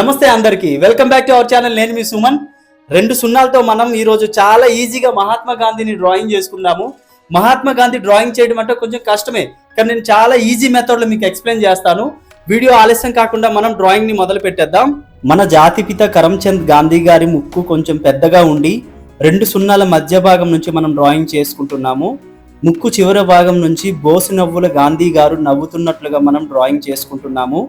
నమస్తే అందరికీ. Welcome back to our channel నేను మీ సుమన్. రెండు సున్నాలతో మనం ఈరోజు చాలా ఈజీగా మహాత్మా గాంధీని డ్రాయింగ్ చేసుకుందాము. మహాత్మా గాంధీ డ్రాయింగ్ చేయడం అంటే కొంచెం కష్టమే కానీ నేను చాలా ఈజీ మెథడ్లో మీకు ఎక్స్ప్లెయిన్ చేస్తాను. వీడియో ఆలస్యం కాకుండా మనం డ్రాయింగ్ని మొదలు పెట్టేద్దాం. మన జాతిపిత కరమ్చంద్ గాంధీ గారి ముక్కు కొంచెం పెద్దగా ఉండి రెండు సున్నాల మధ్య భాగం నుంచి మనం డ్రాయింగ్ చేసుకుంటున్నాము. ముక్కు చివరి భాగం నుంచి బోసు నవ్వుల గాంధీ గారు నవ్వుతున్నట్లుగా మనం డ్రాయింగ్ చేసుకుంటున్నాము.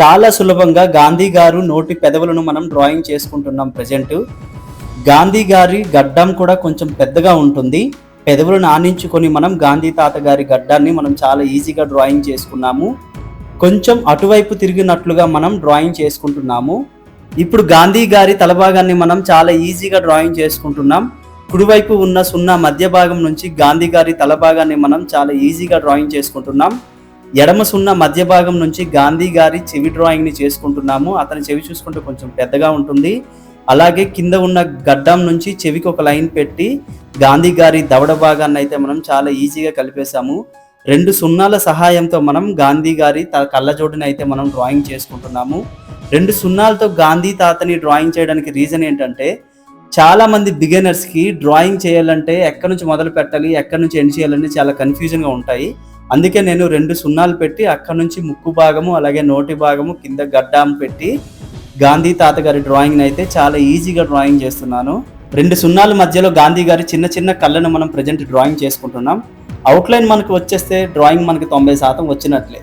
చాలా సులభంగా గాంధీ గారు నోటి పెదవులను మనం డ్రాయింగ్ చేసుకుంటున్నాం ప్రజెంట్. గాంధీ గారి గడ్డం కూడా కొంచెం పెద్దగా ఉంటుంది. పెదవులను ఆనించుకొని మనం గాంధీ తాత గారి గడ్డాన్ని మనం చాలా ఈజీగా డ్రాయింగ్ చేసుకున్నాము. కొంచెం అటువైపు తిరిగినట్లుగా మనం డ్రాయింగ్ చేసుకుంటున్నాము. ఇప్పుడు గాంధీ గారి తలభాగాన్ని మనం చాలా ఈజీగా డ్రాయింగ్ చేసుకుంటున్నాం. కుడివైపు ఉన్న సున్నా మధ్య భాగం నుంచి గాంధీ గారి తలభాగాన్ని మనం చాలా ఈజీగా డ్రాయింగ్ చేసుకుంటున్నాం. ఎడమ సున్న మధ్య భాగం నుంచి గాంధీ గారి చెవి డ్రాయింగ్ని చేసుకుంటున్నాము. అతని చెవి చూసుకుంటే కొంచెం పెద్దగా ఉంటుంది. అలాగే కింద ఉన్న గడ్డం నుంచి చెవికి ఒక లైన్ పెట్టి గాంధీ గారి దవడ భాగాన్ని అయితే మనం చాలా ఈజీగా కలిపేశాము. రెండు సున్నాల సహాయంతో మనం గాంధీ గారి త కళ్ళజోడుని అయితే మనం డ్రాయింగ్ చేసుకుంటున్నాము. రెండు సున్నాలతో గాంధీ తాతని డ్రాయింగ్ చేయడానికి రీజన్ ఏంటంటే చాలా మంది బిగినర్స్కి డ్రాయింగ్ చేయాలంటే ఎక్కడి నుంచి మొదలు పెట్టాలి ఎక్కడి నుంచి ఎండ్ చేయాలని చాలా కన్ఫ్యూజన్గా ఉంటాయి. అందుకే నేను రెండు సున్నాలు పెట్టి అక్కడి నుంచి ముక్కు భాగము అలాగే నోటి భాగము కింద గడ్డాం పెట్టి గాంధీ తాత గారి డ్రాయింగ్ అయితే చాలా ఈజీగా డ్రాయింగ్ చేస్తున్నాను. రెండు సున్నాల మధ్యలో గాంధీ గారి చిన్న చిన్న కళ్ళను మనం ప్రజెంట్ డ్రాయింగ్ చేసుకుంటున్నాం. అవుట్లైన్ మనకు వచ్చేస్తే డ్రాయింగ్ మనకి తొంభై శాతం వచ్చినట్లే.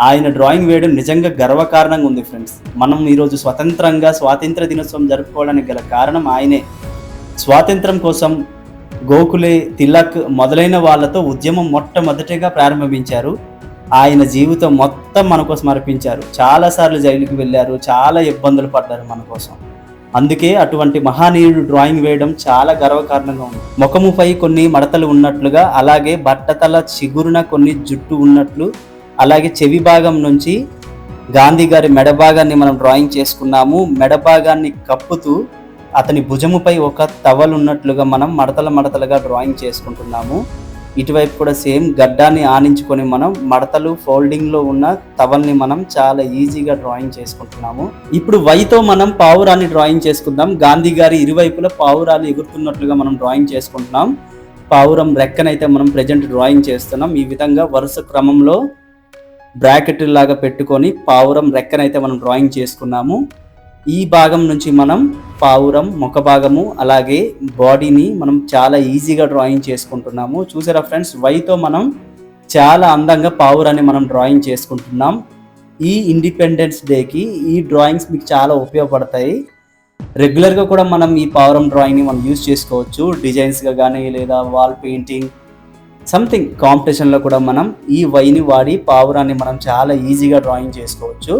ఆయన డ్రాయింగ్ వేయడం నిజంగా గర్వకారణంగా ఉంది ఫ్రెండ్స్. మనం ఈరోజు స్వతంత్రంగా స్వాతంత్ర దినోత్సవం జరుపుకోవడానికి గల కారణం ఆయనే. స్వాతంత్రం కోసం గోకులే తిలక్ మొదలైన వాళ్ళతో ఉద్యమం మొట్టమొదటిగా ప్రారంభించారు. ఆయన జీవితం మొత్తం మన కోసం అర్పించారు. చాలాసార్లు జైలుకి వెళ్ళారు. చాలా ఇబ్బందులు పడ్డారు మన కోసం. అందుకే అటువంటి మహానీయుడు డ్రాయింగ్ వేయడం చాలా గర్వకారణంగా ఉంది. ముఖముపై కొన్ని మడతలు ఉన్నట్లుగా అలాగే బట్టతల చిగురున కొన్ని జుట్టు ఉన్నట్లు అలాగే చెవి భాగం నుంచి గాంధీ గారి మెడ భాగాన్ని మనం డ్రాయింగ్ చేసుకున్నాము. మెడ భాగాన్ని కప్పుతూ అతని భుజముపై ఒక తవలు ఉన్నట్లుగా మనం మడతల మడతలుగా డ్రాయింగ్ చేసుకుంటున్నాము. ఇటువైపు కూడా సేమ్ గడ్డాన్ని ఆనించుకొని మనం మడతలు ఫోల్డింగ్లో ఉన్న తవల్ని మనం చాలా ఈజీగా డ్రాయింగ్ చేసుకుంటున్నాము. ఇప్పుడు వైతో మనం పావురాన్ని డ్రాయింగ్ చేసుకుందాం. గాంధీ గారి ఇరువైపులా పావురాలు ఎగురుతున్నట్లుగా మనం డ్రాయింగ్ చేసుకుంటున్నాం. పావురం రెక్కనైతే మనం ప్రజెంట్ డ్రాయింగ్ చేస్తున్నాం. ఈ విధంగా వరుస క్రమంలో బ్రాకెట్ లాగా పెట్టుకొని పావురం రెక్కనైతే మనం డ్రాయింగ్ చేసుకున్నాము. ఈ భాగం నుంచి మనం పావురం ముఖ భాగము అలాగే బాడీని మనం చాలా ఈజీగా డ్రాయింగ్ చేసుకుంటున్నాము. చూసారా ఫ్రెండ్స్? వైతో మనం చాలా అందంగా పావురాన్ని మనం డ్రాయింగ్ చేసుకుంటున్నాం. ఈ ఇండిపెండెన్స్ డేకి ఈ డ్రాయింగ్స్ మీకు చాలా ఉపయోగపడతాయి. రెగ్యులర్గా కూడా మనం ఈ పావురం డ్రాయింగ్ని మనం యూజ్ చేసుకోవచ్చు. డిజైన్స్గా కానీ లేదా వాల్ పెయింటింగ్ సంథింగ్ కాంపిటీషన్లో కూడా మనం ఈ వైని వాడి పావురాన్ని మనం చాలా ఈజీగా డ్రాయింగ్ చేసుకోవచ్చు.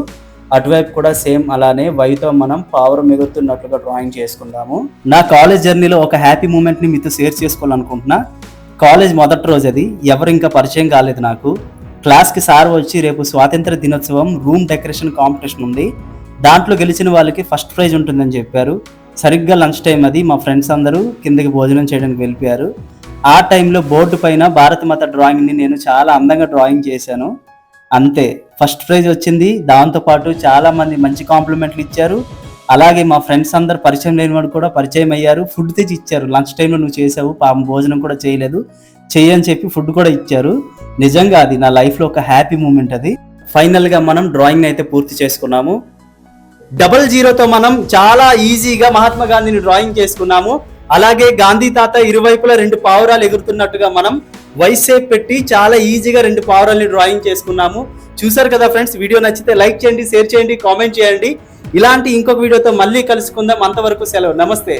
అటువైపు కూడా సేమ్ అలానే వైతో మనం పావురం ఎగురుతున్నట్లుగా డ్రాయింగ్ చేసుకుందాము. నా కాలేజ్ జర్నీలో ఒక హ్యాపీ మూమెంట్ని మీతో షేర్ చేసుకోవాలనుకుంటున్నా. కాలేజ్ మొదటి రోజు అది. ఎవరు ఇంకా పరిచయం కాలేదు నాకు. క్లాస్కి సార్ వచ్చి రేపు స్వాతంత్ర దినోత్సవం రూమ్ డెకరేషన్ కాంపిటీషన్ ఉంది. దాంట్లో గెలిచిన వాళ్ళకి ఫస్ట్ ప్రైజ్ ఉంటుందని చెప్పారు. సరిగ్గా లంచ్ టైం అది. మా ఫ్రెండ్స్ అందరూ కిందకి భోజనం చేయడానికి వెళ్ళిపోయారు. ఆ టైంలో బోర్డు పైన భారతమాత డ్రాయింగ్ని నేను చాలా అందంగా డ్రాయింగ్ చేశాను. అంతే. ఫస్ట్ ప్రైజ్ వచ్చింది. దాంతోపాటు చాలామంది మంచి కాంప్లిమెంట్లు ఇచ్చారు. అలాగే మా ఫ్రెండ్స్ అందరు పరిచయం లేని వాడు కూడా పరిచయం అయ్యారు. ఫుడ్ తెచ్చి ఇచ్చారు. లంచ్ టైంలో నువ్వు చేసావు. పాపం భోజనం కూడా చేయలేదు. చేయని చెప్పి ఫుడ్ కూడా ఇచ్చారు. నిజంగా అది నా లైఫ్లో ఒక హ్యాపీ మూమెంట్ అది. ఫైనల్గా మనం డ్రాయింగ్ అయితే పూర్తి చేసుకున్నాము. డబల్ జీరోతో మనం చాలా ఈజీగా మహాత్మా గాంధీని డ్రాయింగ్ చేసుకున్నాము. అలాగే గాంధీ తాత ఇరువైపులా రెండు పావురాలు ఎగురుతున్నట్టుగా మనం వైసేప్ పెట్టి చాలా ఈజీగా రెండు పావురాల్ని డ్రాయింగ్ చేసుకున్నాము. చూసారు కదా ఫ్రెండ్స్ వీడియో నచ్చితే లైక్ చేయండి షేర్ చేయండి కామెంట్ చేయండి. ఇలాంటి ఇంకొక వీడియోతో మళ్ళీ కలుసుకుందాం. అంతవరకు సెలవు. నమస్తే.